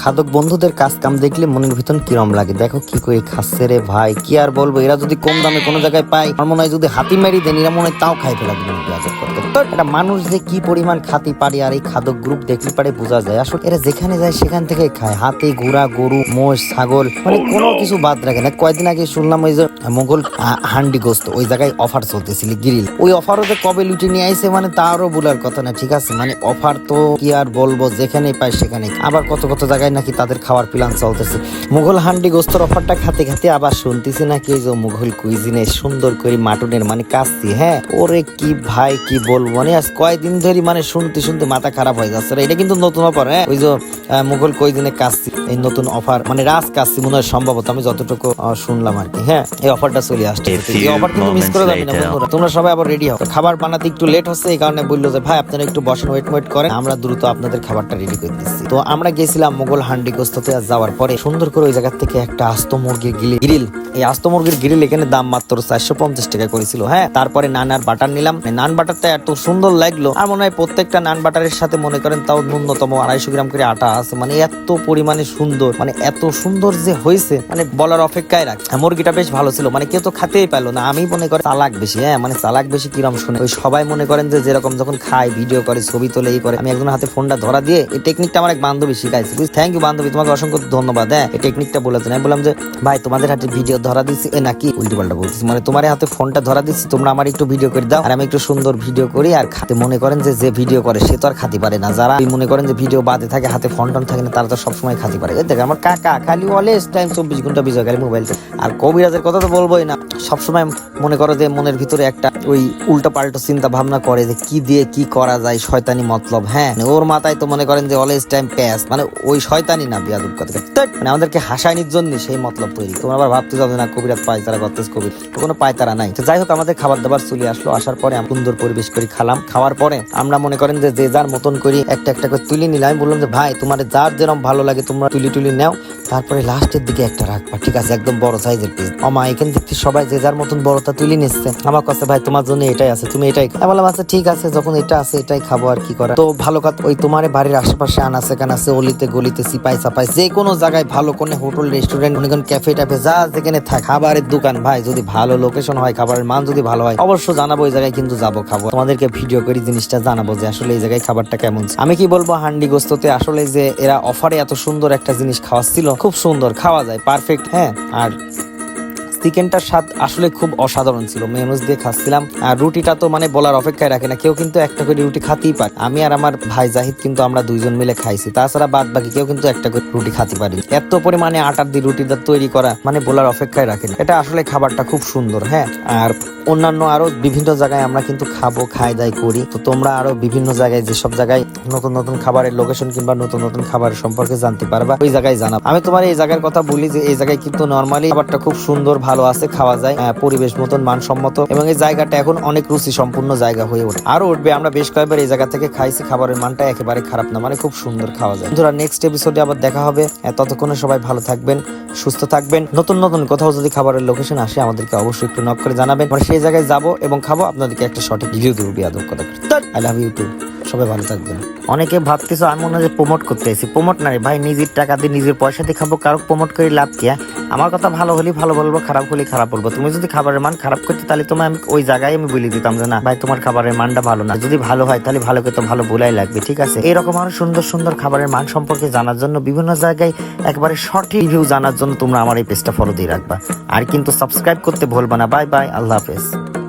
খাদক বন্ধুদের কাজ কাম দেখলে মনের ভিতর কিরম লাগে? দেখো কি করে খাচ্ছে রে ভাই, কি আর বলব? এরা যদি কম দামে কোনো জায়গায় পায়, আমার মনে হয় যদি হাতি মেরি দেন, এরা মনে হয় তাও খাই ফেলা দিবেন একটা মানুষ যে কি পরিমাণ খাতি পারে আর এই খাদক গ্রুপ দেখলে পারে বোঝা যায়। আসলে এরা যেখানে যায় সেখান থেকে খায়। হাতি, ঘোড়া, গরু, মোষ, ছাগল মানে কোনো কিছু বাদ রাখে না। কয়েকদিন আগে শুনলাম ওই যে মোগল হান্ডি গোস্ত, ওই জায়গায় অফার চলতেছিল, গ্রিল। ওই অফারও যে কবে লুটে নিয়ে আইছে মানে তারও বলার কথা না, ঠিক আছে? মানে অফার তো কি আর বলব যেখানে পায় সেখানে আবার কত কত জায়গায় নাকি তাদের খাওয়ার প্ল্যান চলতেছে। মুঘল হান্ডি গোস্তর অফারটা খাতে খাতে আবার শুনতেছি নাকি এই যে মুঘল কুইজিনে সুন্দর করে মাটনের মানে কাচ্ছি হ্যাঁ? ওরে কি ভাই কি বলব মানে আজ কয়েকদিন ধরে মানে শুনতে শুনতে মাথা খারাপ হয়ে যাচ্ছে এটা কিন্তু নতুন অফার হ্যাঁ? ওই যে মুঘল কুইজিনে কাচ্ছি এই নতুন অফার মানে রাজ কাচ্ছি মনে হয় সম্ভবত আমি যতটুকু শুনলাম আর কি হ্যাঁ? এই অফারটা চলে আসছে। এই অফার কিন্তু মিস করে যাবে না বন্ধুরা। তোমরা সবাই আবার রেডি হও। খাবার বানাতে একটু লেট হচ্ছে এই কারণে বলল যে ভাই আপনারা একটু বসেন ওয়েট ওয়েট করেন। আমরা দ্রুত আপনাদের খাবারটা রেডি করে দিচ্ছি। তো আমরা গেছিলাম মোগল হান্ডি গোস্ততে যাওয়ার পরে সুন্দর করে ওই জায়গা থেকে একটা আস্ত মুরগির গ্রিল এই আস্ত মুরগির গ্রিল এখানে দাম মাত্র চারশো পঞ্চাশ টাকা করেছিল। হ্যাঁ তারপরে নান আর বাটার নিলাম। নান বাটারটা এত সুন্দর লাগল। আর মনে হয় প্রত্যেকটা নান বাটারের সাথে মনে করেন তাও ন্যূনতম আড়াইশো গ্রাম করে আটা আছে। মানে এত পরিমাণে সুন্দর মানে এত সুন্দর যে হয়েছে মানে বলার অপেক্ষায় রাখ। হ্যাঁ, মুরগিটা বেশ ভালো ছিল। মানে কেউ তো খাতেই পেল না। আমি মনে করি চালাক বেশি। হ্যাঁ মানে চালাক বেশি কিরম শুনে। ওই সবাই মনে করেন যে যেরকম যখন খায় ভিডিও করে ছবি তোলে এই করে। আমি একজন হাতে ফোনটা ধরা দিয়ে এই টেকনিকটা আমার এক বান্ধবী শিখাইছে বুঝ থ্যাংক ইউ বান্ধবী, তোমাকে অসংখ্য ধন্যবাদ। হ্যাঁ এই টেকনিকটা বলেছেন। আমি বললাম যে, ভাই, তোমাদের হাতে ভিডিও ধরা দিচ্ছি এ, নাকি? উল্টো পাল্টা বলতেছি। মানে তোমার হাতে ফোনটা ধরা দিচ্ছি তোমরা আমার একটু ভিডিও করে দাও। আর আমি একটু সুন্দর ভিডিও করি, আর খাতে মনে করেন যে যে ভিডিও করে, সে তো আর খাতে পারে না। যারা মনে করেন যে ভিডিও বাদে থাকে, হাতে ফোন টোন থাকে না, তারা তো সবসময় খাতে পারে। দেখ আমার কাকা, খালি অলওয়েজ টাইম চব্বিশ ঘণ্টা বিজয় খালি মোবাইলতে আর কবিরাজের কথা তো বলবোই না। সবসময় মনে করো যে, মনের ভিতরে একটা ওই উল্টো পাল্টো চিন্তা ভাবনা করে যে, কি দিয়ে কি করা যায়, শয়তানি মতলব। হ্যাঁ মানে ওর মাথায় তো মনে করেন যে অলওয়েজ টাইম প্যাস মানে ওই শয়তানি না, বিয়াদুব কথা। মানে আমাদেরকে হাসায়নির জন্য সেই মতলব তৈরি। তোমরা আবার ভাবতে যাবে না কবিরাত পায় তারা করতেছে কবির কোনো পায় তারা নাই। তো যাই হোক, আমাদের খাবার দাবার চলে আসলো। আসার পরে আমি সুন্দর পরিবেশ করে খালাম। খাওয়ার পরে আমরা মনে করেন যে যে যার মতন করি একটা একটা করে তুলে নিলাম। আমি বললাম যে, ভাই, তোমার যার যেরকম ভালো লাগে, তোমরা তুলি টুলি নাও। তারপরে লাস্টের দিকে একটা রাখবা ঠিক আছে, একদম বড় সাইজের পিস আমা এখান থেকে সবাই যে যার মতন বড়টা তুলে নিচ্ছে। আমার কাছে, ভাই, তোমার জন্য এটাই আছে, তুমি এটাই। আমি বললাম আচ্ছা ঠিক আছে, যখন এটা আছে, এটাই খাব, আর কি করা তো ভালো কথা, ওই তোমার বাড়ির আশেপাশে আনা আনাছে কানাছে অলিতে, গলিতে, সিপাই, সাপাই, যে কোনো জায়গায় ভালো কোনো হোটেল, রেস্টুরেন্ট, মনে ক্যাফে ট্যাফে যা যেখানে থাক, খাবারের দোকান, ভাই, যদি ভালো লোকেশন হয়, খাবারের মান যদি ভালো হয়, অবশ্য জানাব ওই জায়গায়, কিন্তু যাব, খাব। তোমাদেরকে ভিডিও করে, জিনিসটা জানাব যে আসলে এই জায়গায় খাবারটা কেমন আমি কি বলব, হান্ডি গোস্ততে আসলে যে এরা অফারে এত সুন্দর একটা জিনিস খাওয়াচ্ছিল খুব সুন্দর খাওয়া যায় পারফেক্ট হ্যাঁ? আর চিকেনটার স্বাদ আসলে খুব অসাধারণ ছিল। মেয়নিজ দিয়ে খাচ্ছিলাম। আর রুটিটা তো মানে বলার অপেক্ষায় রাখে না। কেউ কিন্তু একটা করে রুটি খাতেই পারে। আমি আর আমার ভাই জাহিদ কিন্তু আমরা দুইজন মিলে খাইছি। তাছাড়া বাদ বাকি কেউ কিন্তু একটা করে রুটি খাতে পারি এত পরিমাণে আটার দিয়ে রুটিটা তৈরি করা মানে বলার অপেক্ষায় রাখে না। এটা আসলে খাবারটা খুব সুন্দর হ্যাঁ? আর অন্যান্য আরও বিভিন্ন জায়গায় আমরা কিন্তু খাব, খাই, দাই করি। তো তোমরা আরও বিভিন্ন জায়গায়, যেসব জায়গায় নতুন নতুন খাবারের লোকেশন কিংবা নতুন নতুন খাবারের সম্পর্কে জানতে পারবা, ওই জায়গায় জানাব আমি তোমার এই জায়গার কথা বলি যে, এই জায়গায় কিন্তু নর্মালি খাবারটা খুব সুন্দর, ভালো আছে, খাওয়া যায় পরিবেশ মতন, মানসম্মত, এবং এই জায়গাটা এখন অনেক রুচি সম্পূর্ণ জায়গা হয়ে ওঠে। আরও উঠবে, আমরা বেশ কয়েকবার এই জায়গা থেকে খাইছি, খাবারের মানটা একেবারে খারাপ না মানে খুব সুন্দর খাওয়া যায়। বন্ধুরা নেক্সট এপিসোডে আবার দেখা হবে। ততক্ষণে সবাই ভালো থাকবেন, সুস্থ থাকবেন। নতুন নতুন কোথাও যদি খাবারের লোকেশন আসে, আমাদেরকে অবশ্যই একটু নক করে জানাবেন। আমরা সেই জায়গায় যাব এবং খাব, আপনাদেরকে একটা সঠিক রিভিউ দেবো বিয়াদব কথা আই লাভ ইউ টু সবাই ভালো থাকবেন। অনেকে ভাবতেছো, আমি মনে হয় প্রমোট করতে এসেছি। প্রমোট না রে ভাই, নিজের টাকা দিয়ে নিজের পয়সা দিয়ে খাব, কারও প্রমোট করে লাভ কি হ্যাঁ? আমার কথা ভালো হলে ভালো বলব, খারাপ হলে খারাপ বলব। তুমি যদি খাবারের মান খারাপ করতে, তাহলে তোমার আমি ওই জায়গায় আমি বলে দিতাম যে, না, ভাই, তোমার খাবারের মানটা ভালো না। যদি ভালো হয়, তাহলে ভালো তো ভালো বলাই লাগবে, ঠিক আছে? এরকম আরও সুন্দর সুন্দর খাবারের মান সম্পর্কে জানার জন্য বিভিন্ন জায়গায় একবারে সঠিক রিভিউ জানার জন্য তোমরা আমার এই পেজটা ফলো দিয়ে রাখবা। আর কিন্তু সাবস্ক্রাইব করতে ভুলবা না। বাই বাই আল্লাহ হাফেজ।